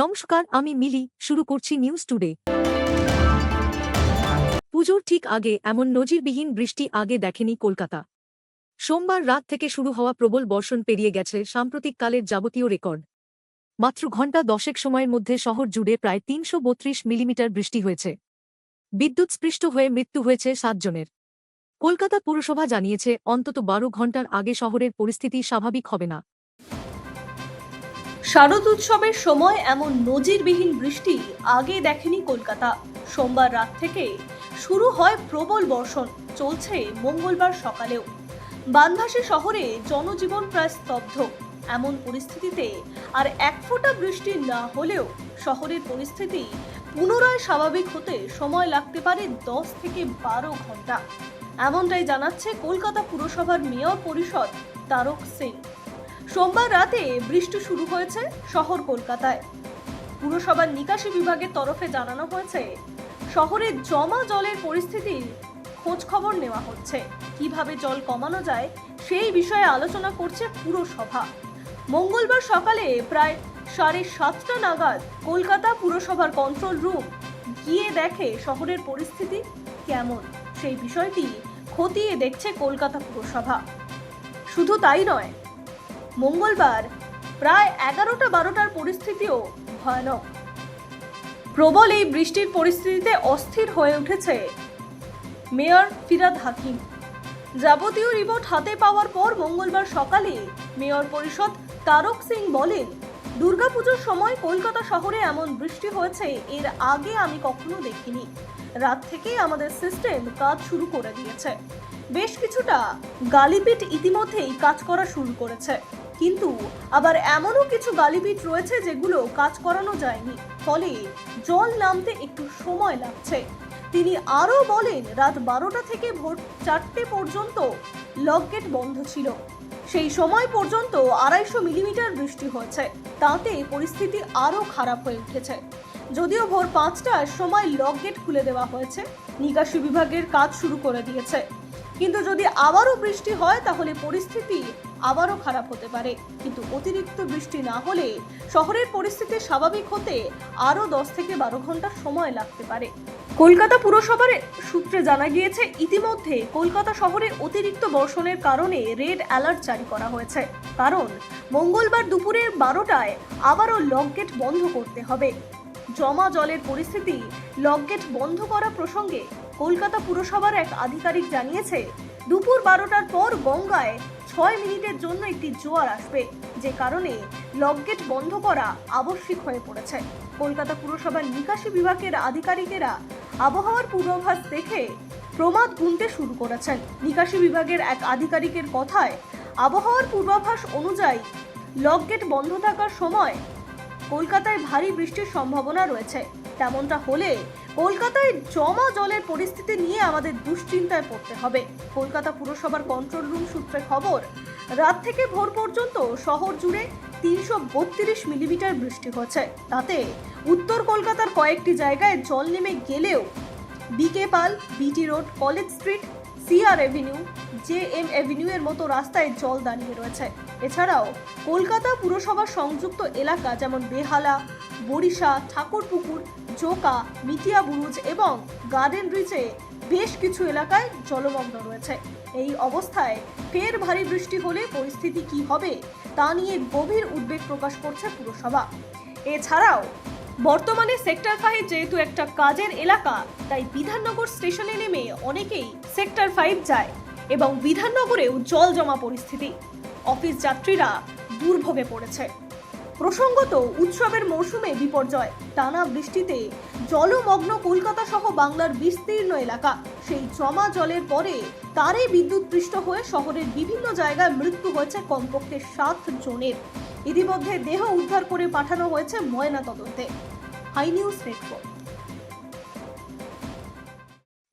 নমস্কার, আমি মিলি, শুরু করছি নিউজ টুডে পুজোর ঠিক আগে এমন নজিরবিহীন বৃষ্টি আগে দেখেনি কলকাতা। সোমবার রাত থেকে শুরু হওয়া প্রবল বর্ষণ পেরিয়ে গেছে সাম্প্রতিককালের যাবতীয় রেকর্ড। মাত্র ঘণ্টা দশেক সময়ের মধ্যে শহর জুড়ে প্রায় তিনশো বত্রিশ মিলিমিটার বৃষ্টি হয়েছে। বিদ্যুৎস্পৃষ্ট হয়ে মৃত্যু হয়েছে সাতজনের কলকাতা পুরসভা জানিয়েছে, অন্তত বারো ঘণ্টার আগে শহরের পরিস্থিতি স্বাভাবিক হবে না। শারদ উৎসবের সময় এমন নজিরবিহীন বৃষ্টি আগে দেখেনি কলকাতা। সোমবার রাত থেকে শুরু হয় প্রবল বর্ষণ, চলছে মঙ্গলবার সকালেও। বানভাসী শহরে জনজীবন প্রায় স্তব্ধ। এমন পরিস্থিতিতে আর এক ফোঁটা বৃষ্টি না হলেও শহরের পরিস্থিতি পুনরায় স্বাভাবিক হতে সময় লাগতে পারে দশ থেকে বারো ঘণ্টা। এমনটাই জানাচ্ছে কলকাতা পুরসভার মেয়র পরিষদ তারক সিং সোমবার রাতে বৃষ্টি শুরু হয়েছে শহর কলকাতায়। পুরসভার নিকাশি বিভাগের তরফে জানানো হয়েছে, শহরে জমা জলের পরিস্থিতির খোঁজ খবর নেওয়া হচ্ছে। কীভাবে জল কমানো যায় সেই বিষয়ে আলোচনা করছে পুরসভা। মঙ্গলবার সকালে প্রায় সাড়ে সাতটা নাগাদ কলকাতা পুরসভার কন্ট্রোল রুম গিয়ে দেখে শহরের পরিস্থিতি কেমন, সেই বিষয়টি খতিয়ে দেখছে কলকাতা পুরসভা। শুধু তাই নয় মঙ্গলবার প্রায় এগারোটা বারোটার পরিস্থিতিও ভয়ানক। প্রবল এই বৃষ্টির পরিস্থিতিতে অস্থির হয়ে উঠেছে মেয়র ফিরাদ হাকিম। যাবতীয় রিপোর্ট হাতে পাওয়ার পর মঙ্গলবার সকালে মেয়র পরিষদ তারক সিং বলেন, দুর্গাপুজোর সময় কলকাতা শহরে এমন বৃষ্টি হয়েছে, এর আগে আমি কখনো দেখিনি। রাত থেকেই আমাদের সিস্টেম কাজ শুরু করে দিয়েছে। বেশ কিছুটা গালিপিট ইতিমধ্যেই কাজ করা শুরু করেছে। কিন্তু আবার এমনও কিছু গালিপিট রয়েছে যেগুলো কাজ করানো যায়নি। ফলে জল নামতে একটু সময় লাগছে। তিনি আরও বলেন, রাত বারোটা থেকে ভোর চারটে পর্যন্ত লকগেট বন্ধ ছিল। সেই সময় পর্যন্ত আড়াইশো মিলিমিটার বৃষ্টি হয়েছে। তাতে পরিস্থিতি আরও খারাপ হয়ে উঠেছে। যদিও ভোর পাঁচটার সময় লকগেট খুলে দেওয়া হয়েছে, নিকাশি বিভাগের কাজ শুরু করে দিয়েছে। কিন্তু যদি আবারও বৃষ্টি হয়, তাহলে পরিস্থিতি আবারও খারাপ হতে পারে। কিন্তু অতিরিক্ত বৃষ্টি না হলে শহরের পরিস্থিতি স্বাভাবিক হতে আরও দশ থেকে বারো ঘণ্টা সময় লাগতে পারে। কলকাতা পুরসভার সূত্রে জানা গিয়েছে, ইতিমধ্যে কলকাতা শহরে অতিরিক্ত বর্ষণের কারণে রেড অ্যালার্ট জারি করা হয়েছে। কারণ, মঙ্গলবার দুপুরের বারোটায় আবারও লকগেট বন্ধ করতে হবে। জমা জলের পরিস্থিতি লকগেট বন্ধ করা প্রসঙ্গে কলকাতা পুরসভার এক আধিকারিক জানিয়েছে, দুপুর বারোটার পর গঙ্গায় ছয় মিনিটের জন্য একটি জোয়ার আসবে, যে কারণে লকগেট বন্ধ করা আবশ্যিক হয়ে পড়েছে। কলকাতা পুরসভার নিকাশি বিভাগের আধিকারিকেরা আবহাওয়ার পূর্বাভাস দেখে প্রমাদ গুনতে শুরু করেছেন। নিকাশি বিভাগের এক আধিকারিকের কথায় আবহাওয়ার পূর্বাভাস অনুযায়ী লকগেট বন্ধ থাকার সময় কলকাতায় ভারী বৃষ্টির সম্ভাবনা রয়েছে। তেমনটা হলে কলকাতায় জমা জলের পরিস্থিতি নিয়ে আমাদের দুশ্চিন্তায় পড়তে হবে। কলকাতা পুরসভার কন্ট্রোল রুম সূত্রে খবর, রাত থেকে ভোর পর্যন্ত শহর জুড়ে তিনশো বত্রিশ মিলিমিটার বৃষ্টি হচ্ছে। তাতে উত্তর কলকাতার কয়েকটি জায়গায় জল নেমে গেলেও B K Pal B T road, college street C R avenue, J M avenue এর মতো রাস্তায় জল দাঁড়িয়ে রয়েছে। এছাড়াও, কলকাতা পুরসভা সংযুক্ত এলাকা যেমন বেহালা, বরিশা, ঠাকুরপুকুর, জোকা, মিটিয়া বুরুজ এবং গার্ডেন ব্রিজে বেশ কিছু এলাকায় জলমগ্ন রয়েছে। এই অবস্থায় ফের ভারী বৃষ্টি হলে পরিস্থিতি কি হবে তা নিয়ে গভীর উদ্বেগ প্রকাশ করছে পুরসভা। এছাড়াও বর্তমানে সেক্টর ফাইভ যেহেতু একটা কাজের এলাকা, তাই বিধাননগর স্টেশনে নেমে অনেকেই সেক্টর ফাইভ যায় এবং বিধাননগরেও জল জমা পরিস্থিতি। অফিস যাত্রীরা দুর্ভোগে পড়েছে। প্রসঙ্গত, উৎসবের মৌসুমে বিপর্যয়। টানা বৃষ্টিতে জলমগ্ন কলকাতা সহ বাংলার বিস্তীর্ণ এলাকা। সেই জমা জলের পরে তারে বিদ্যুৎ পৃষ্ঠ হয়ে শহরের বিভিন্ন জায়গায় মৃত্যু হয়েছে কমপক্ষে সাত জনের। ইতিমধ্যে দেহ উদ্ধার করে পাঠানো হয়েছে ময়না তদন্তে নিউজ নেটওয়ার্ক।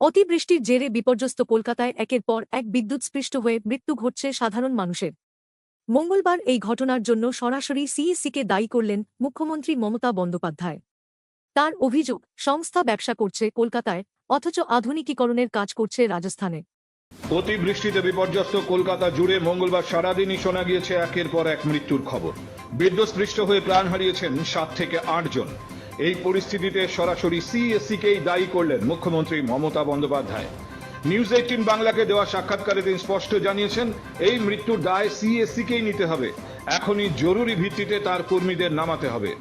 অতিবৃষ্টির জেরে বিপর্যস্ত কলকাতায় একের পর এক বিদ্যুৎস্পৃষ্ট হয়ে মৃত্যু ঘটছে সাধারণ মানুষের। মঙ্গলবার এই ঘটনার জন্য সরাসরি সিইসিকে দায়ী করলেন মুখ্যমন্ত্রী মমতা বন্দ্যোপাধ্যায়। তার অভিযোগ সংস্থা ব্যবসা করছে কলকাতায় অথচ আধুনিকীকরণের কাজ করছে রাজস্থানে। অতিবৃষ্টিতে বিপর্যস্ত কলকাতা জুড়ে মঙ্গলবার সারাদিনই শোনা গিয়েছে একের পর এক মৃত্যুর খবর। বিদ্যুৎস্পৃষ্ট হয়ে প্রাণ হারিয়েছেন সাত থেকে আট জন। এই পরিস্থিতিতে সরাসরি সিএসসিকেই দায়ী করলেন মুখ্যমন্ত্রী মমতা বন্দ্যোপাধ্যায়। নিউজ এইটিন বাংলাকে দেওয়া সাক্ষাৎকারে তিনি স্পষ্ট জানিয়েছেন, এই মৃত্যুর দায় সিএসসিকেই নিতে হবে। এখনই জরুরি ভিত্তিতে তার কর্মীদের নামাতে হবে।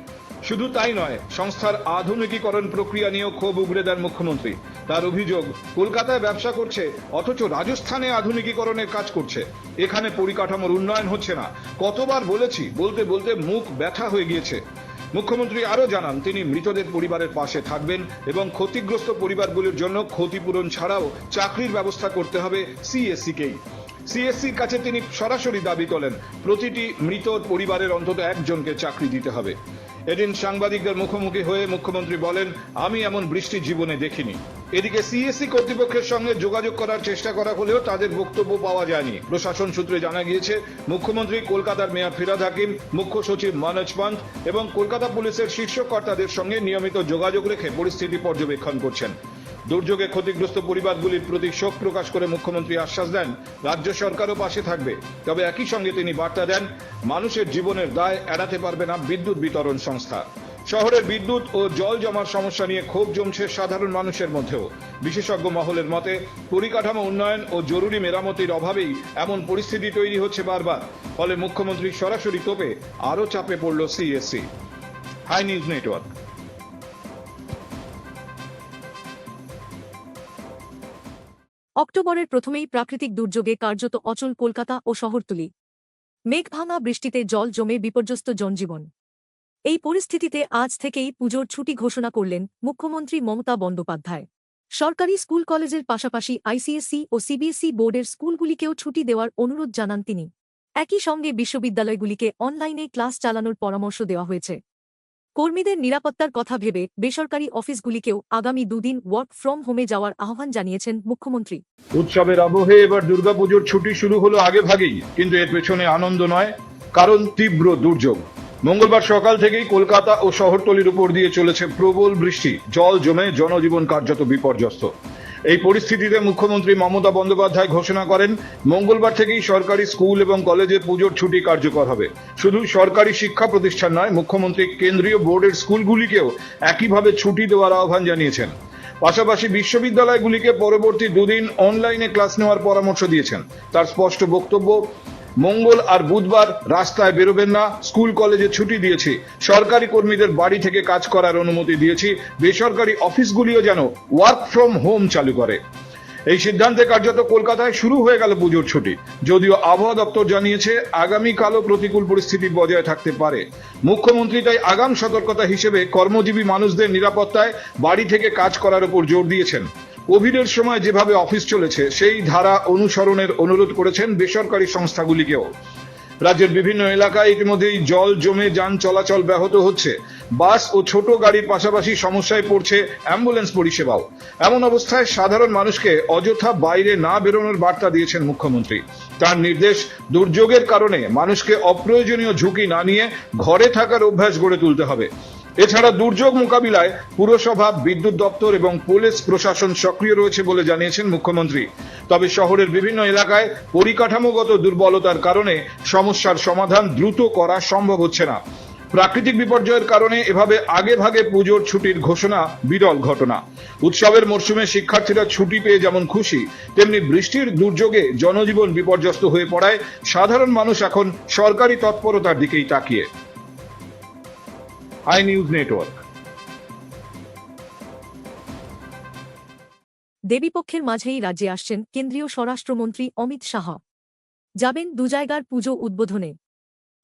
শুধু তাই নয়, সংস্থার আধুনিকীকরণ প্রক্রিয়া নিয়েও ক্ষোভ উগড়ে দেন মুখ্যমন্ত্রী। তার অভিযোগ, কলকাতায় ব্যবসা করছে, অথচ রাজস্থানে আধুনিকীকরণের কাজ করছে। এখানে পরিকাঠামোর উন্নয়ন হচ্ছে না। কতবার বলেছি, বলতে বলতে মুখ ব্যথা হয়ে গিয়েছে। মুখ্যমন্ত্রী আরও জানান, তিনি মৃতদের পরিবারের পাশে থাকবেন এবং ক্ষতিগ্রস্ত পরিবারগুলির জন্য ক্ষতিপূরণ ছাড়াও চাকরির ব্যবস্থা করতে হবে সিএসসিকেই। সিএসসির কাছে তিনি সরাসরি দাবি করেন প্রতিটি মৃত পরিবারের অন্তত একজনকে চাকরি দিতে হবে। এদিন সাংবাদিকদের মুখোমুখি হয়ে মুখ্যমন্ত্রী বলেন, আমি এমন বৃষ্টি জীবনে দেখিনি। এদিকে সিএসসি কর্তৃপক্ষের সঙ্গে যোগাযোগ করার চেষ্টা করা হলেও তাদের বক্তব্য পাওয়া যায়নি। প্রশাসন সূত্রে জানা গিয়েছে, মুখ্যমন্ত্রী কলকাতার মেয়র ফিরাদ হাকিম, মুখ্য সচিব মনোজ পান্ত এবং কলকাতা পুলিশের শীর্ষ কর্তাদের সঙ্গে নিয়মিত যোগাযোগ রেখে পরিস্থিতি পর্যবেক্ষণ করছেন। দুর্যোগে ক্ষতিগ্রস্ত পরিবারগুলির প্রতি শোক প্রকাশ করে মুখ্যমন্ত্রী আশ্বাস দেন, রাজ্য সরকারও পাশে থাকবে। তবে একই সঙ্গে তিনি বার্তা দেন, মানুষের জীবনের দায় এড়াতে পারবে না বিদ্যুৎ বিতরণ সংস্থা। শহরের বিদ্যুৎ ও জল জমার সমস্যা নিয়ে ক্ষোভ জমছে সাধারণ মানুষের মধ্যেও। বিশেষজ্ঞ মহলের মতে, পরিকাঠামো উন্নয়ন ও জরুরি মেরামতির অভাবেই এমন পরিস্থিতি তৈরি হচ্ছে বারবার। ফলে মুখ্যমন্ত্রী সরাসরি তোপে আরও চাপে পড়ল সিএসসি। High news network. অক্টোবরের প্রথমেই প্রাকৃতিক দুর্যোগে কার্যত অচল কলকাতা ও শহরতলি। মেঘভাঙা বৃষ্টিতে জল জমে বিপর্যস্ত জনজীবন। এই পরিস্থিতিতে আজ থেকেই পুজোর ছুটি ঘোষণা করলেন মুখ্যমন্ত্রী মমতা বন্দ্যোপাধ্যায়। সরকারি স্কুল কলেজের পাশাপাশি আইসিএসসি ও সিবিএসই বোর্ডের স্কুলগুলিকেও ছুটি দেওয়ার অনুরোধ জানান তিনি। একই সঙ্গে বিশ্ববিদ্যালয়গুলিকে অনলাইনে ক্লাস চালানোর পরামর্শ দেওয়া হয়েছে। কর্মীদের নিরাপত্তার কথা ভেবে বেসরকারি অফিসগুলিকেও আগামী দুদিন ওয়ার্ক ফ্রম হোমে যাওয়ার আহ্বান জানিয়েছেন মুখ্যমন্ত্রী। উৎসবের আবহে এবার দুর্গাপুজোর ছুটি শুরু হলো আগে ভাগেই কিন্তু এর পেছনে আনন্দ নয়, কারণ তীব্র দুর্যোগ। মঙ্গলবার সকাল থেকেই কলকাতা ও শহরতলির উপর দিয়ে চলেছে প্রবল বৃষ্টি। জল জমে জনজীবন কার্যত বিপর্যস্ত। এই পরিস্থিতিতে মুখ্যমন্ত্রী মমতা বন্দ্যোপাধ্যায় ঘোষণা করেন, মঙ্গলবার থেকেই সরকারি স্কুল এবং কলেজে পুজোর ছুটি কার্যকর হবে। শুধু সরকারি শিক্ষা প্রতিষ্ঠান নয়, মুখ্যমন্ত্রী কেন্দ্রীয় বোর্ডের স্কুলগুলিকেও একইভাবে ছুটি দেওয়ার আহ্বান জানিয়েছেন। পাশাপাশি বিশ্ববিদ্যালয়গুলিকে পরবর্তী দুদিন অনলাইনে ক্লাস নেওয়ার পরামর্শ দিয়েছেন। তার স্পষ্ট বক্তব্য মঙ্গল আর বুধবার রাস্তায় বেরোবেন না, স্কুল, কলেজে ছুটি দিয়েছি। সরকারি কর্মীদের বাড়ি থেকে কাজ করার অনুমতি দিয়েছি। বেসরকারি অফিসগুলিও যেন ওয়ার্ক ফ্রম হোম চালু করে। এই সিদ্ধান্তে কার্যত কলকাতায় শুরু হয়ে গেল পুজোর ছুটি। যদিও আবহাওয়া দপ্তর জানিয়েছে, আগামীকালও প্রতিকূল পরিস্থিতি বজায় থাকতে পারে। মুখ্যমন্ত্রী তাই আগাম সতর্কতা হিসেবে কর্মজীবী মানুষদের নিরাপত্তায় বাড়ি থেকে কাজ করার উপর জোর দিয়েছেন। কোভিডের সময় যেভাবে অফিস চলেছে, সেই ধারা অনুসরণের অনুরোধ করেছেন বেসরকারি সংস্থাগুলিকেও। রাজ্যের বিভিন্ন এলাকায় ইতিমধ্যেই জল জমে যান চলাচল ব্যাহত হচ্ছে। বাস ও ছোট গাড়ির পাশাপাশি সমস্যায় পড়ছে অ্যাম্বুলেন্স পরিষেবাও। এমন অবস্থায় সাধারণ মানুষকে অযথা বাইরে না বেরোনোর বার্তা দিয়েছেন মুখ্যমন্ত্রী। তার নির্দেশ, দুর্যোগের কারণে মানুষকে অপ্রয়োজনীয় ঝুঁকি না নিয়ে ঘরে থাকার অভ্যাস গড়ে তুলতে হবে। এছাড়া দুর্যোগ মোকাবিলায় পুরসভা, বিদ্যুৎ দপ্তর এবং পুলিশ প্রশাসন সক্রিয় রয়েছে বলে জানিয়েছেন মুখ্যমন্ত্রী। তবে শহরের বিভিন্ন এলাকায় পরিকাঠামোগত দুর্বলতার কারণে সমস্যার সমাধান দ্রুত করা সম্ভব হচ্ছে না। প্রাকৃতিক বিপর্যয়ের কারণে এভাবে আগে ভাগে পুজোর ছুটির ঘোষণা, বিরল ঘটনা। উৎসবের মরশুমে শিক্ষার্থীরা ছুটি পেয়ে যেমন খুশি, তেমনি বৃষ্টির দুর্যোগে জনজীবন বিপর্যস্ত হয়ে পড়ায় সাধারণ মানুষ এখন সরকারি তৎপরতার দিকেই তাকিয়ে। আই নিউজ নেটওয়ার্ক দেবীপক্ষের মাঝেই রাজ্যে আসছেন কেন্দ্রীয় স্বরাষ্ট্রমন্ত্রী অমিত শাহ। যাবেন দু জায়গার পুজো উদ্বোধনে।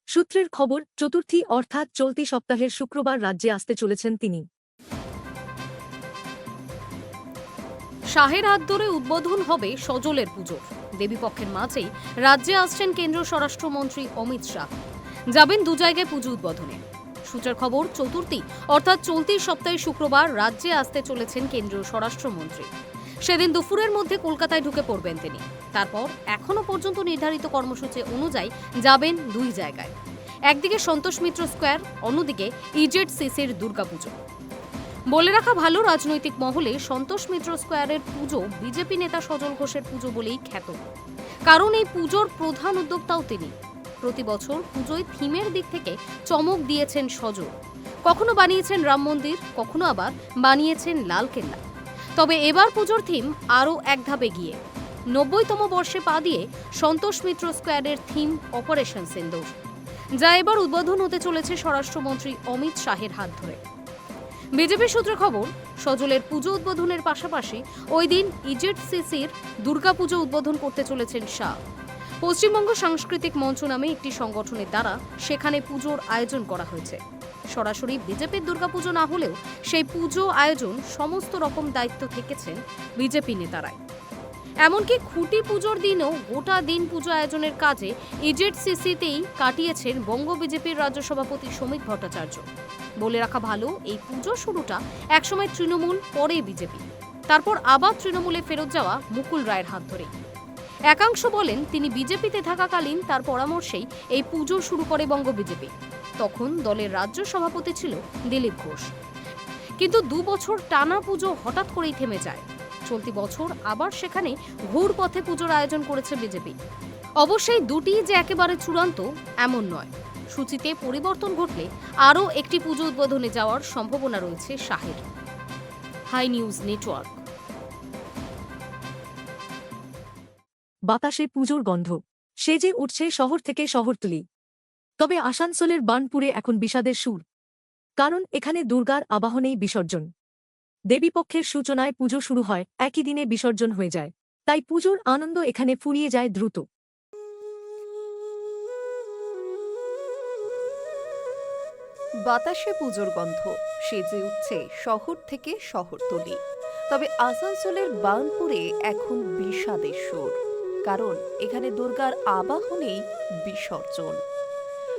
সূত্রের খবর চতুর্থী অর্থাৎ চলতি সপ্তাহের শুক্রবার রাজ্যে আসতে চলেছেন তিনি। শাহের হাত ধরে উদ্বোধন হবে সজলের পুজোর। দেবীপক্ষের মাঝেই রাজ্যে আসছেন কেন্দ্রীয় স্বরাষ্ট্রমন্ত্রী অমিত শাহ। যাবেন দু জায়গায় পুজো উদ্বোধনে। সূত্রের খবর চতুর্থী, অর্থাৎ চলতি সপ্তাহে শুক্রবার রাজ্যে আসতে চলেছেন কেন্দ্রীয় স্বরাষ্ট্রমন্ত্রী। সেদিন দুপুরের মধ্যে কলকাতায় ঢুকে পড়বেন তিনি। তারপর এখনও পর্যন্ত নির্ধারিত কর্মসূচি অনুযায়ী যাবেন দুই জায়গায়। একদিকে সন্তোষ মিত্র স্কোয়ার, অন্যদিকে ইজেড সিসির দুর্গাপুজো। বলে রাখা ভালো, রাজনৈতিক মহলে সন্তোষ মিত্র স্কোয়ারের পুজো বিজেপি নেতা সজল ঘোষের পুজো বলেই খ্যাত। কারণ এই পুজোর প্রধান উদ্যোক্তাও তিনি। প্রতি বছর পুজোয় থিমের দিক থেকে চমক দিয়েছেন সজল। কখনো বানিয়েছেন রাম মন্দির, কখনো আবার বানিয়েছেন লালকেল্লা তবে এবার পুজোর থিম আরও এক ধাপে গিয়ে নব্বইতম বর্ষে পা দিয়ে সন্তোষ মিত্র স্কোয়ারের থিম অপারেশন সিন্দুর, যা এবার উদ্বোধন হতে চলেছে স্বরাষ্ট্রমন্ত্রী অমিত শাহের হাত ধরে। বিজেপি সূত্রে খবর, সজলের পুজো উদ্বোধনের পাশাপাশি ওই দিন ইজেট সিসির দুর্গাপুজো উদ্বোধন করতে চলেছেন শাহ। পশ্চিমবঙ্গ সাংস্কৃতিক মঞ্চ নামে একটি সংগঠনের দ্বারা সেখানে পুজোর আয়োজন করা হয়েছে। সরাসরি বিজেপির দুর্গাপুজো না হলেও সেই পুজো আয়োজন সমস্ত রকম দায়িত্ব থেকেছেন বিজেপি নেতারাই। এমনকি খুঁটি পুজোর দিনও গোটা দিন পুজো আয়োজনের কাজে ইজেট সিসিতেই কাটিয়েছেন বঙ্গ বিজেপির রাজ্য সভাপতি শ্রমিক ভট্টাচার্য। বলে রাখা ভালো, এই পুজো শুরুটা একসময় তৃণমূল, পরে বিজেপি। তারপর আবার তৃণমূলে ফেরত যাওয়া মুকুল রায়ের হাত ধরে একাংশ বলেন তিনি বিজেপিতে থাকাকালীন তার পরামর্শেই এই পুজো শুরু করে বঙ্গ বিজেপি। তখন দলের রাজ্য সভাপতি ছিল দিলীপ ঘোষ। কিন্তু দু বছর টানা পুজো হঠাৎ করেই থেমে যায়। চলতি বছর আবার সেখানে ঘুর পথে পুজোর আয়োজন করেছে বিজেপি। অবশ্যই দুটি যে একেবারে চূড়ান্ত, এমন নয়। সূচিতে পরিবর্তন ঘটলে আরও একটি পুজো উদ্বোধনে যাওয়ার সম্ভাবনা রয়েছে শাহের। Hi news network. বাতাসে পুজোর গন্ধ। সে যে উঠছে শহর থেকে শহরতলি। তবে আসানসোলের বানপুরে এখন বিষাদের সুর। কারণ এখানে দুর্গার আবাহনেই বিসর্জন। দেবীপক্ষের সূচনায় পুজো শুরু হয়, একই দিনে বিসর্জন হয়ে যায়। তাই পুজোর আনন্দ এখানে ফুরিয়ে যায় দ্রুত। বাতাসে পুজোর গন্ধ সেজে উঠছে শহর থেকে শহরতলি। তবে আসানসোলের বার্নপুরে এখন বিষাদের সুর। কারণ এখানে দুর্গার আবাহনেই বিসর্জন।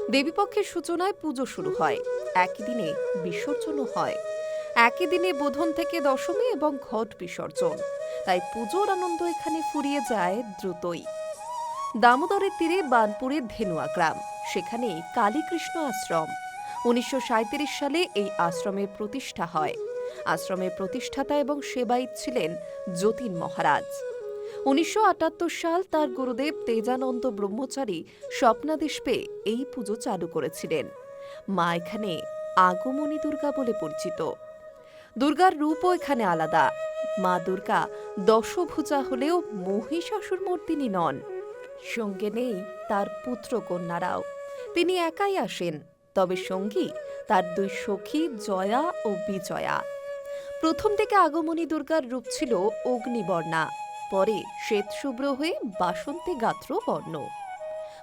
দেবীপক্ষের সূচনায় পুজো শুরু হয়। একই দিনে বিসর্জনও হয়। একই দিনে বোধন থেকে দশমী এবং ঘট বিসর্জন। তাই পুজোর আনন্দ এখানে ফুরিয়ে যায় দ্রুতই। দামোদরের তীরে বানপুরের ধেনুয়া গ্রাম। সেখানে কালীকৃষ্ণ আশ্রম। উনিশশো সাঁইত্রিশ সালে এই আশ্রমের প্রতিষ্ঠা হয়। আশ্রমের প্রতিষ্ঠাতা এবং সেবায়িত ছিলেন যতীন মহারাজ। উনিশশো আটাত্তর সাল তার গুরুদেব তেজানন্দ ব্রহ্মচারী স্বপ্নাদেশ পেয়ে এই পুজো চালু করেছিলেন। মা এখানে আগমনী দুর্গা বলে পরিচিত। দুর্গার রূপও এখানে আলাদা। মা দুর্গা দশভুজা হলেও মহিষাসুর মর্দিনী নন। সঙ্গে নেই তার পুত্র কন্যারাও। তিনি একাই আসেন, তবে সঙ্গী তার দুই সখী জয়া ও বিজয়া। প্রথম থেকে আগমনী দুর্গার রূপ ছিল অগ্নিবর্ণা। পরে শ্বেতশুভ্র হয়ে বাসন্তী গাত্র বর্ণ।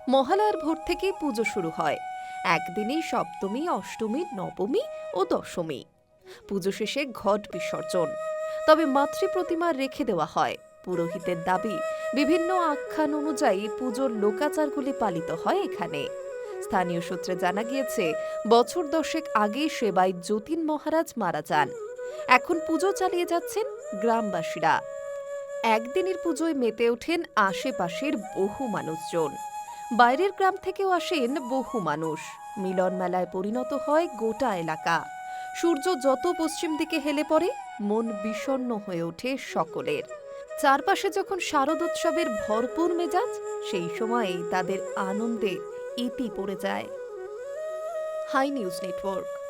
মহালয়ার ভোর থেকে পুজো শুরু হয়। একদিনেই সপ্তমী, অষ্টমী, নবমী ও দশমী। পুজো শেষে ঘট বিসর্জন। তবে মাতৃ প্রতিমা রেখে দেওয়া হয়। পুরোহিতের দাবি, বিভিন্ন আখ্যান অনুযায়ী পুজোর লোকাচারগুলি পালিত হয় এখানে। স্থানীয় সূত্রে জানা গিয়েছে, বছর দশেক আগে সেবাই যতীন মহারাজ মারা যান। এখন পুজো চালিয়ে যাচ্ছেন গ্রামবাসীরা। একদিনের পুজোয় মেতে ওঠেন আশেপাশের বহু মানুষজন। বাইরের গ্রাম থেকেও আসেন বহু মানুষ। মিলন মেলায় পরিণত হয় গোটা এলাকা। সূর্য যত পশ্চিম দিকে হেলে পড়ে, মন বিষণ্ণ হয়ে ওঠে সকলের। চারপাশে যখন শারদোৎসবের ভরপুর মেজাজ, সেই সময়েই তাদের আনন্দে ইতি পড়ে যায়। High news network.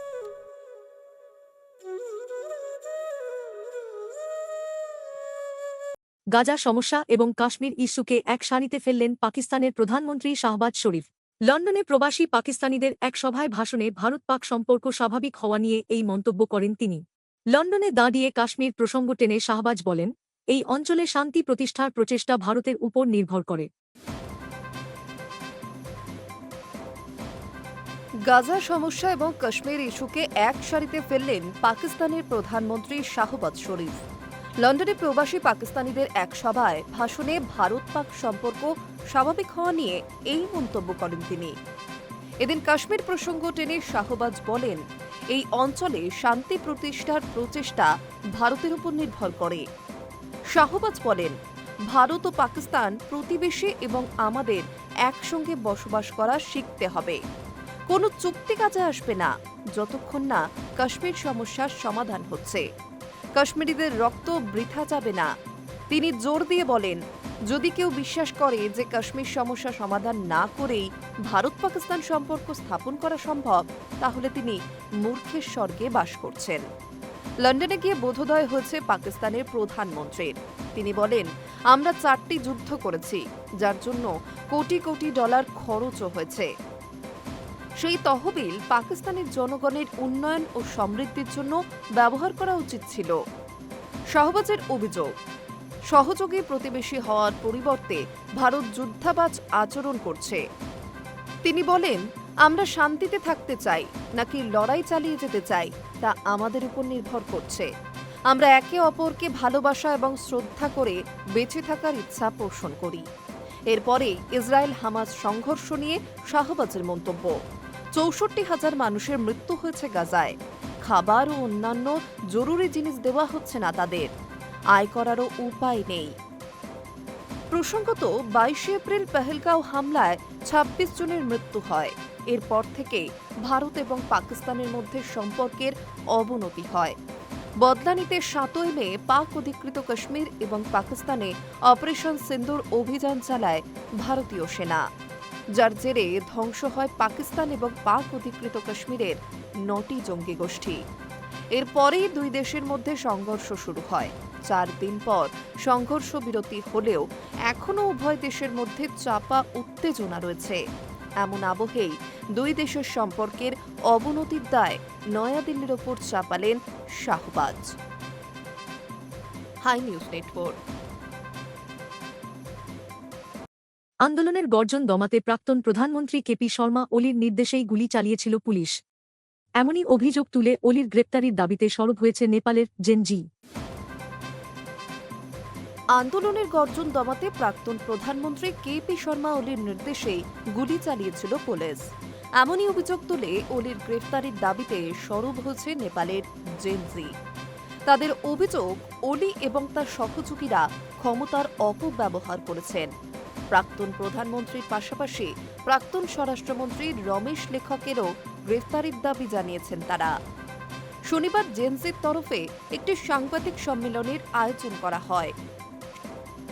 গাজা সমস্যা এবং কাশ্মীর ইস্যুকে এক সারিতে ফেললেন পাকিস্তানের প্রধানমন্ত্রী শাহবাজ শরীফ। লন্ডনে প্রবাসী পাকিস্তানিদের এক সভায় ভাষণে ভারত পাক সম্পর্ক স্বাভাবিক হওয়া নিয়ে এই মন্তব্য করেন তিনি। লন্ডনে দাঁড়িয়ে কাশ্মীর প্রসঙ্গ টেনে শাহবাজ বলেন, এই অঞ্চলে শান্তি প্রতিষ্ঠার প্রচেষ্টা ভারতের উপর নির্ভর করে। গাজা সমস্যা এবং কাশ্মীর ইস্যুকে এক সারিতে ফেললেন পাকিস্তানের প্রধানমন্ত্রী শাহবাজ শরীফ। লন্ডনে প্রবাসী পাকিস্তানিদের এক সভায় ভাষণে ভারত পাক সম্পর্ক স্বাভাবিক হওয়া নিয়ে এই মন্তব্য করেন তিনি। এদিন কাশ্মীর প্রসঙ্গ টেনে শাহবাজ বলেন, এই অঞ্চলে শান্তি প্রতিষ্ঠার প্রচেষ্টা ভারতের উপর নির্ভর করে। শাহবাজ বলেন, ভারত ও পাকিস্তান প্রতিবেশী এবং আমাদের একসঙ্গে বসবাস করা শিখতে হবে। কোনো চুক্তি কাজে আসবে না, যতক্ষণ না কাশ্মীর সমস্যার সমাধান হচ্ছে। কাশ্মীরিদের রক্ত বৃথা যাবে না। তিনি জোর দিয়ে বলেন, যদি কেউ বিশ্বাস করে যে কাশ্মীর সমস্যা সমাধান না করেই ভারত পাকিস্তান সম্পর্ক স্থাপন করা সম্ভব, তাহলে তিনি মূর্খের স্বর্গে বাস করছেন। লন্ডনে গিয়ে বোধোদয় হয়েছে পাকিস্তানের প্রধানমন্ত্রীর। তিনি বলেন, আমরা চারটি যুদ্ধ করেছি, যার জন্য কোটি কোটি ডলার খরচও হয়েছে। সেই তহবিল পাকিস্তানের জনগণের উন্নয়ন ও সমৃদ্ধির জন্য ব্যবহার করা উচিত ছিল। শাহবাজের অভিযোগ, সহযোগী প্রতিবেশী হওয়ার পরিবর্তে ভারত যুদ্ধাবাজ আচরণ করছে। তিনি বলেন, আমরা শান্তিতে থাকতে চাই, নাকি লড়াই চালিয়ে যেতে চাই, তা আমাদের উপর নির্ভর করছে। আমরা একে অপরকে ভালোবাসা এবং শ্রদ্ধা করে বেঁচে থাকার ইচ্ছা পোষণ করি। এরপরে ইসরায়েল হামাজ সংঘর্ষ নিয়ে শাহবাজের মন্তব্য। চৌষট্টি হাজার মানুষের মৃত্যু হয়েছে গাজায়। খাবার ও অন্যান্য জরুরি জিনিস দেওয়া হচ্ছে না তাদের। আয় করারও উপায় নেই। প্রসঙ্গত, বাইশে এপ্রিল পেহেলগাঁও হামলায় ২৬ জনের মৃত্যু হয়। এরপর থেকে ভারত এবং পাকিস্তানের মধ্যে সম্পর্কের অবনতি হয়। বদলা নিতে সাতই মে পাক অধিকৃত কাশ্মীর এবং পাকিস্তানে অপারেশন সিন্দুর অভিযান চালায় ভারতীয় সেনা। যার জেরে ধ্বংস হয় পাকিস্তান এবং পাক অধিকৃত কাশ্মীরের নটি জঙ্গি গোষ্ঠী। এরপরেই দুই দেশের মধ্যে সংঘর্ষ শুরু হয়। চার দিন পর সংঘর্ষ বিরতি হলেও এখনও উভয় দেশের মধ্যে চাপা উত্তেজনা রয়েছে। এমন আবহেই দুই দেশের সম্পর্কের অবনতির দায় নয়াদিল্লির ওপর চাপালেন শাহবাজ। Hi news network. আন্দোলনের গর্জন দমাতে প্রাক্তন প্রধানমন্ত্রী কেপি শর্মা ওলির নির্দেশেই গুলি চালিয়েছিল পুলিশ। এমনই অভিযোগ তুলে ওলির গ্রেপ্তারির দাবিতে সরব হয়েছে নেপালের জেনজি। আন্দোলনের গর্জন দমাতে প্রাক্তন প্রধানমন্ত্রী কে পি শর্মা ওলির নির্দেশেই গুলি চালিয়েছিল পুলিশ। এমনই অভিযোগ তুলে ওলির গ্রেফতারির দাবিতে সরব হয়েছে নেপালের জেনজি। তাদের অভিযোগ ওলি এবং তার সহযোগীরা ক্ষমতার অপব্যবহার করেছেন। প্রাক্তন প্রধানমন্ত্রীর পাশাপাশি প্রাক্তন স্বরাষ্ট্রমন্ত্রী রমেশ লেখকেরও গ্রেফতারির দাবি জানিয়েছেন তারা। শনিবার জেনজির তরফে একটি সাংবাদিক সম্মেলনের আয়োজন করা হয়।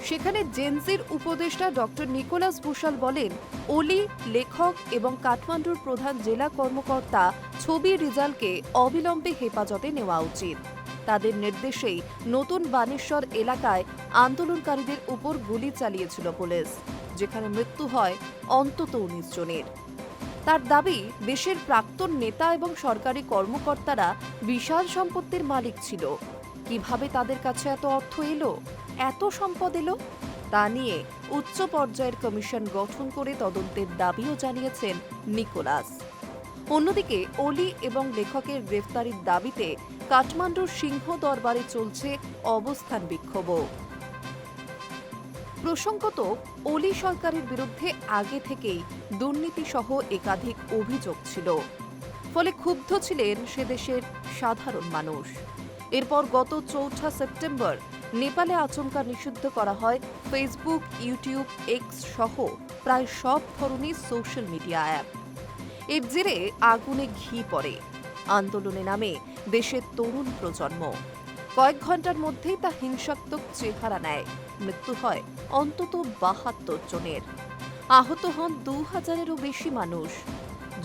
সেখানে জেনজির উপদেষ্টা ডক্টর নিকোলাস ভূষাল বলেন, ওলি, লেখক এবং কাঠমান্ডুর প্রধান জেলা কর্মকর্তা ছবি রিজালকে অবিলম্বে হেফাজতে নেওয়া উচিত। তাদের নির্দেশেই নতুন বানেশ্বর এলাকায় আন্দোলনকারীদের উপর গুলি চালিয়েছিল পুলিশ, যেখানে মৃত্যু হয় অন্তত উনিশ জনের। তার দাবি, দেশের প্রাক্তন নেতা এবং সরকারি কর্মকর্তারা বিশাল সম্পত্তির মালিক ছিল। কীভাবে তাদের কাছে এত অর্থ এলো? এত সম্পদ এলো? তা নিয়ে উচ্চ পর্যায়ের কমিশন গঠন করে তদন্তের দাবিও জানিয়েছেন নিকোলাস। অন্যদিকে, অলি এবং লেখকের গ্রেফতারির দাবিতে কাঠমান্ডুর সিংহ দরবারে চলছে অবস্থান বিক্ষোভও প্রসঙ্গত, অলি সরকারের বিরুদ্ধে আগে থেকেই দুর্নীতি সহ একাধিক অভিযোগ ছিল। ফলে ক্ষুব্ধ ছিলেন সে দেশের সাধারণ মানুষ। এরপর গত চৌঠা সেপ্টেম্বর নেপালে আচমকা নিষিদ্ধ করা হয় ফেসবুক, ইউটিউব, এক্স সহ প্রায় সব ধরনের সোশ্যাল মিডিয়া অ্যাপ। এর জেরে আগুনে ঘি পড়ে। আন্দোলনে নামে দেশের তরুণ প্রজন্ম। কয়েক ঘণ্টার মধ্যেই তা হিংসাত্মক চেহারা নেয়। মৃত্যু হয় অন্তত বাহাত্তর জনের। আহত হন দু হাজারেরও বেশি মানুষ।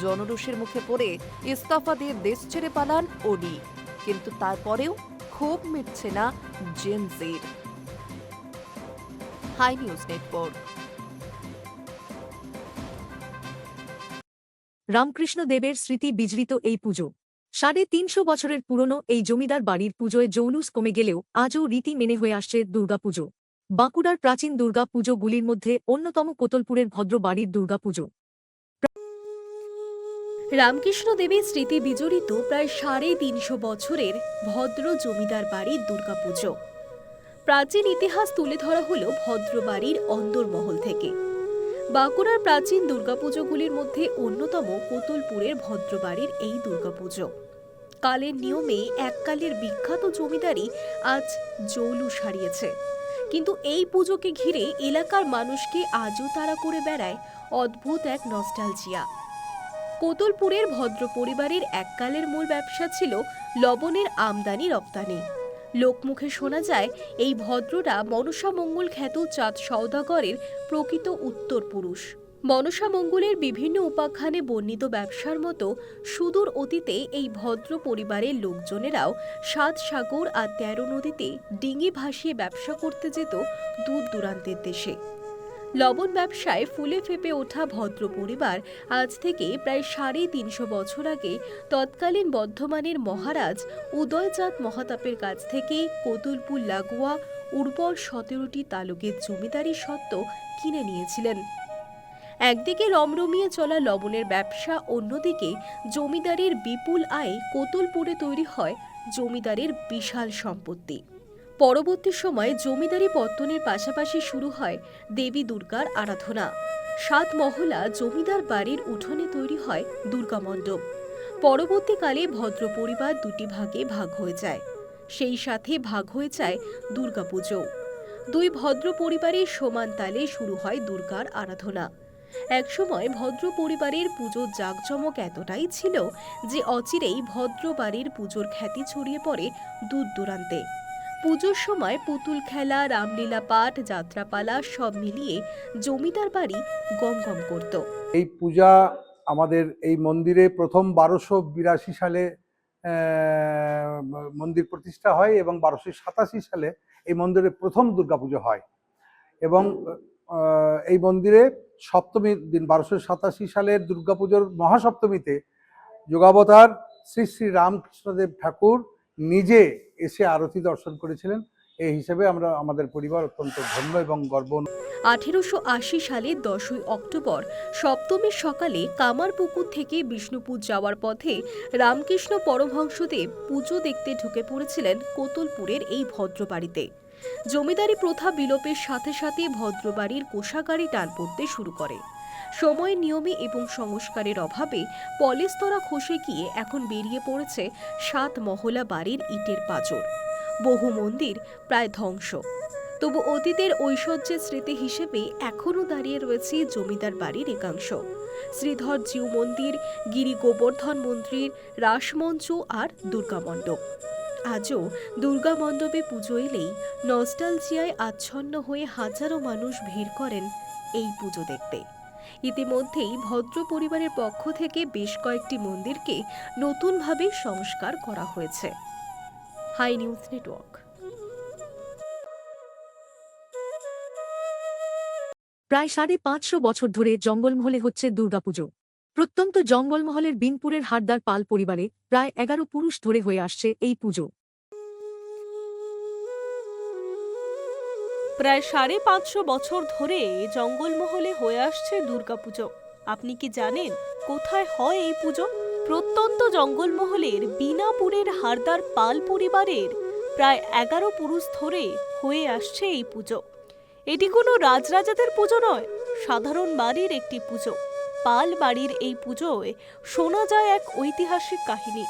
জনরোষের মুখে পড়ে ইস্তফা দিয়ে দেশ ছেড়ে পালান ওলি কিন্তু তারপরেও ক্ষোভ মিটছে না জেনজির হাই নিউজ নেটওয়ার্ক। রামকৃষ্ণ দেবের স্মৃতি বিজড়িত এই পুজো। সাড়ে তিনশো বছরের পুরনো এই জমিদার বাড়ির পুজোয় জৌলুস কমে গেলেও আজও রীতি মেনে হয়ে আসছে দুর্গাপুজো। বাঁকুড়ার প্রাচীন দুর্গা পুজোগুলির মধ্যে অন্যতম কোতলপুরের ভদ্র বাড়ির দুর্গাপুজো রামকৃষ্ণ দেবীর স্মৃতি বিজড়িত প্রায় সাড়ে তিনশো বছরের ভদ্র জমিদার বাড়ির দুর্গাপুজো প্রাচীন ইতিহাস তুলে ধরা হলো ভদ্র বাড়ির অন্দরমহল থেকে। বাঁকুড়ার প্রাচীন দুর্গাপুজোগুলির মধ্যে অন্যতম কোতলপুরের ভদ্রবাড়ির এই দুর্গাপুজো। কালের নিয়মে এককালের বিখ্যাত জমিদারি আজ জৌলুস হারিয়েছে কিন্তু এই পুজোকে ঘিরে এলাকার মানুষকে আজও তাড়া করে বেড়ায় অদ্ভুত এক নস্টালজিয়া। কোতলপুরের ভদ্র পরিবারের এককালের মূল ব্যবসা ছিল লবণের আমদানি রপ্তানি। লোকমুখে শোনা যায়, এই ভদ্ররা মনসা মঙ্গল খ্যাত চাঁদ সওদাগরের প্রকৃত উত্তর পুরুষ মনসা মঙ্গলের বিভিন্ন উপাখ্যানে বর্ণিত ব্যবসার মতো সুদূর অতীতে এই ভদ্র পরিবারের লোকজনেরাও সাত সাগর আর তেরো নদীতে ডিঙি ভাসিয়ে ব্যবসা করতে যেত দূর দূরান্তের দেশে। লবণ ব্যবসায় ফুলে ফেপে ওঠা ভদ্র পরিবার আজ থেকে প্রায় সাড়ে তিনশো বছর আগে তৎকালীন বর্ধমানের মহারাজ উদয়জাত মহাতাপের কাছ থেকে কোতুলপুর লাগোয়া উর্বর সতেরোটি তালুকের জমিদারি সত্ত্ব কিনে নিয়েছিলেন। একদিকে রমরমিয়ে চলা লবণের ব্যবসা, অন্যদিকে জমিদারির বিপুল আয়ে কোতুলপুরে তৈরি হয় জমিদারের বিশাল সম্পত্তি। পরবর্তী সময়ে জমিদারি পত্তনের পাশাপাশি শুরু হয় দেবী দুর্গার আরাধনা। সাত মহলা জমিদার বাড়ির উঠোনে তৈরি হয় দুর্গা মণ্ডপ। পরবর্তীকালে ভদ্র পরিবার দুটি ভাগে ভাগ হয়ে যায়। সেই সাথে ভাগ হয়ে যায় দুর্গাপুজো দুই ভদ্র পরিবারের সমান তালে শুরু হয় দুর্গার আরাধনা। একসময় ভদ্র পরিবারের পুজোর জাঁকজমক এতটাই ছিল যে অচিরেই ভদ্র বাড়ির পুজোর খ্যাতি ছড়িয়ে পড়ে দূর দূরান্তে। পুজোর সময় পুতুল খেলা, রামলীলা পাঠ, যাত্রাপালা সব মিলিয়ে জমিদার বাড়ি গমগম করত। এই পূজা আমাদের এই মন্দিরে প্রথম বারোশো বিরাশি সালে মন্দির প্রতিষ্ঠা হয় এবং বারোশো সাতাশি সালে এই মন্দিরে প্রথম দুর্গাপুজো হয়। এবং এই মন্দিরে সপ্তমী দিন বারোশো সাতাশি সালের দুর্গাপুজোর মহাসপ্তমীতে যোগাবতার শ্রী শ্রী রামকৃষ্ণদেব ঠাকুর নিজে এসে আরতি দর্শন করেছিলেন। এই হিসেবে আমরা আমাদের পরিবার অত্যন্ত ধন্য এবং গর্ব আঠেরোশো আশি সালে দশই অক্টোবর, সপ্তমীর সকালে কামারপুকুর থেকে বিষ্ণুপুর যাওয়ার পথে রামকৃষ্ণ পরমহংসদেব পুজো দেখতে ঢুকে পড়েছিলেন কোতলপুরের এই ভদ্রবাড়িতে। জমিদারি প্রথা বিলোপের সাথে সাথে ভদ্রবাড়ির কোষাগাড়ি টান পড়তে শুরু করে। সময় নিয়মে এবং সংস্কারের অভাবে পলেস্তরা খসে গিয়ে এখন বেরিয়ে পড়েছে সাত মহলা বাড়ির ইটের পাঁজর। বহু মন্দির প্রায় ধ্বংস। তবু অতীতের ঐশ্বর্যের স্মৃতি হিসেবে এখনও দাঁড়িয়ে রয়েছে জমিদার বাড়ির একাংশ। শ্রীধর জিউ মন্দির, গিরি গোবর্ধন মন্দির, রাসমঞ্চ আর দুর্গা মণ্ডপ। আজও দুর্গা মণ্ডপে পুজো এলেই নস্টালজিয়ায় আচ্ছন্ন হয়ে হাজারো মানুষ ভিড় করেন এই পুজো দেখতে। ইতিমধ্যেই ভদ্র পরিবারের পক্ষ থেকে বেশ কয়েকটি মন্দিরকে নতুনভাবে সংস্কার করা হয়েছে। Hi news network. প্রায় সাড়ে পাঁচশো বছর ধরে জঙ্গলমহলে হচ্ছে দুর্গাপুজো। প্রত্যন্ত জঙ্গলমহলের বিনপুরের হারদার পাল পরিবারে প্রায় এগারো পুরুষ ধরে হয়ে আসছে এই পুজো। প্রায় সাড়ে পাঁচশো বছর ধরে জঙ্গলমহলে হয়ে আসছে দুর্গাপুজো। আপনি কি জানেন কোথায় হয় এই পুজো? প্রত্যন্ত জঙ্গলমহলের বিনাপুরের হারদার পাল পরিবারের প্রায় এগারো পুরুষ ধরে হয়ে আসছে এই পুজো। এটি কোনো রাজরাজাদের পুজো নয়, সাধারণ বাড়ির একটি পুজো। পাল বাড়ির এই পুজোয় শোনা যায় এক ঐতিহাসিক কাহিনী।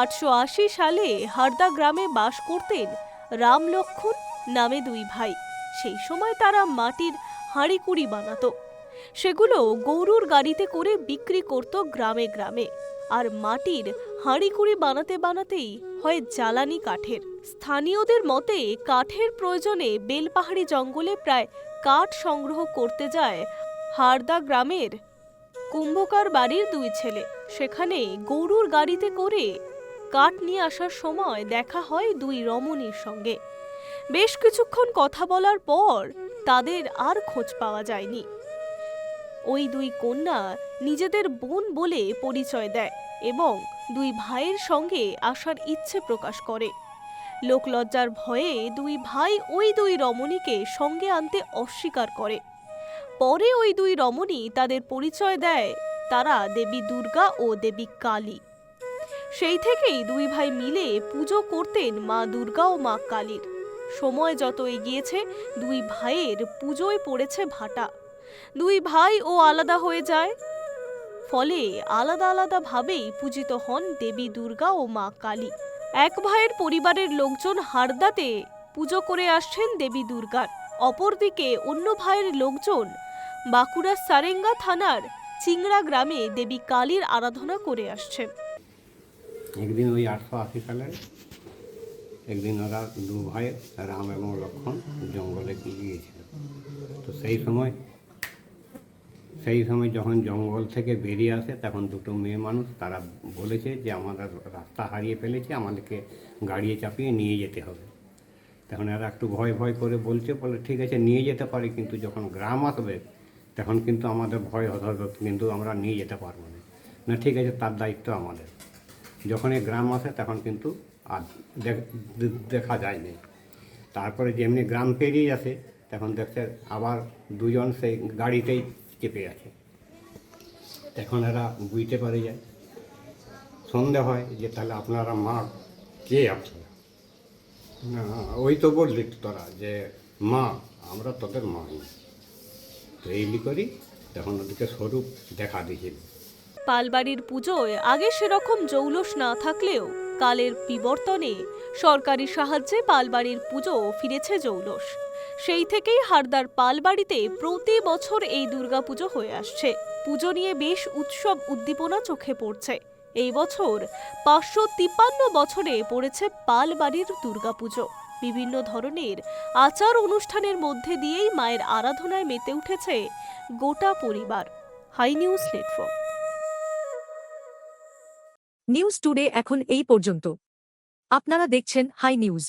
আটশো আশি সালে হারদা গ্রামে বাস করতেন রাম লক্ষণ নামে দুই ভাই। সেই সময় তারা মাটির হাঁড়িকুড়ি বানাতো। সেগুলো গরুর গাড়িতে করে বিক্রি করত গ্রামে গ্রামে। আর মাটির হাঁড়িকুড়ি বানাতে বানাতেই হয় জ্বালানি কাঠের। স্থানীয়দের মতে কাঠের প্রয়োজনে বেলপাহাড়ি জঙ্গলে প্রায় কাঠ সংগ্রহ করতে যায় হারদা গ্রামের কুম্ভকার বাড়ির দুই ছেলে। সেখানে গরুর গাড়িতে করে কাঠ নিয়ে আসার সময় দেখা হয় দুই রমণীর সঙ্গে। বেশ কিছুক্ষণ কথা বলার পর তাদের আর খোঁজ পাওয়া যায়নি। ওই দুই কন্যা নিজেদের বোন বলে পরিচয় দেয় এবং দুই ভাইয়ের সঙ্গে আসার ইচ্ছে প্রকাশ করে। লোকলজ্জার ভয়ে দুই ভাই ওই দুই রমণীকে সঙ্গে আনতে অস্বীকার করে। পরে ওই দুই রমণী তাদের পরিচয় দেয়, তারা দেবী দুর্গা ও দেবী কালী। সেই থেকেই দুই ভাই মিলে পুজো করতেন মা দুর্গা ও মা কালীর। সময় যত এগিয়েছে, দুই ভাইয়ের পুজোয় পড়েছে ভাটা। দুই ভাই ও আলাদা হয়ে যায়। ফলে আলাদা আলাদা ভাবেই পূজিত হন দেবী দুর্গা ও মা কালী। এক ভাইয়ের পরিবারের লোকজন হারদাতে পুজো করে আসছেন দেবী দুর্গার। অপরদিকে অন্য ভাইয়ের লোকজন বাঁকুড়ার সারেঙ্গা থানার চিংড়া গ্রামে দেবী কালীর আরাধনা করে আসছেন। একদিন ওই আটশো আশি সালে একদিন ওরা দু ভাই রাম এবং লক্ষ্মণ জঙ্গলে গিয়েছিল। তো সেই সময় সেই সময় যখন জঙ্গল থেকে বেরিয়ে আসে, তখন দুটো মেয়ে মানুষ তারা বলেছে যে আমরা রাস্তা হারিয়ে ফেলেছে, আমাদেরকে গাড়িয়ে চাপিয়ে নিয়ে যেতে হবে। তখন এরা একটু ভয় ভয় করে বলছে, বলে, ঠিক আছে, নিয়ে যেতে পারি, কিন্তু যখন গ্রাম আসবে, তখন কিন্তু আমাদের ভয় হতে হবে কিন্তু আমরা নিয়ে যেতে পারব না। না, ঠিক আছে, তার দায়িত্ব আমাদের। যখন এই গ্রাম আসে, তখন কিন্তু আর দেখ- যায়নি। তারপরে যেমনি গ্রাম পেরিয়ে আসে তখন দেখছে আবার দুজন সেই গাড়িতেই চেপে আছে। তখন এরা বুঝতে পারে যায় সন্ধে হয় যে তাহলে আপনারা মা কে না, ওই তো বললি তোরা যে মা, আমরা তোদের মা তো এইলি করি, তখন ওদিকে স্বরূপ দেখা দিয়েছিল পালবাড়ির পুজোয় আগে সেরকম জৌলস না থাকলেও কালের বিবর্তনে সরকারি সাহায্যে পালবাড়ির পুজো ফিরেছে জৌলস। সেই থেকেই হারদার পালবাড়িতে প্রতি বছর এই দুর্গাপুজো হয়ে আসছে। পুজো নিয়ে বেশ উৎসব উদ্দীপনা চোখে পড়ছে। এই বছর পাঁচশো তিপ্পান্ন বছরে পড়েছে পালবাড়ির দুর্গাপুজো। বিভিন্ন ধরনের আচার অনুষ্ঠানের মধ্যে দিয়েই মায়ের আরাধনায় মেতে উঠেছে গোটা পরিবার। Hi news network. News today এখন এই পর্যন্ত। আপনারা দেখছেন হাই নিউজ।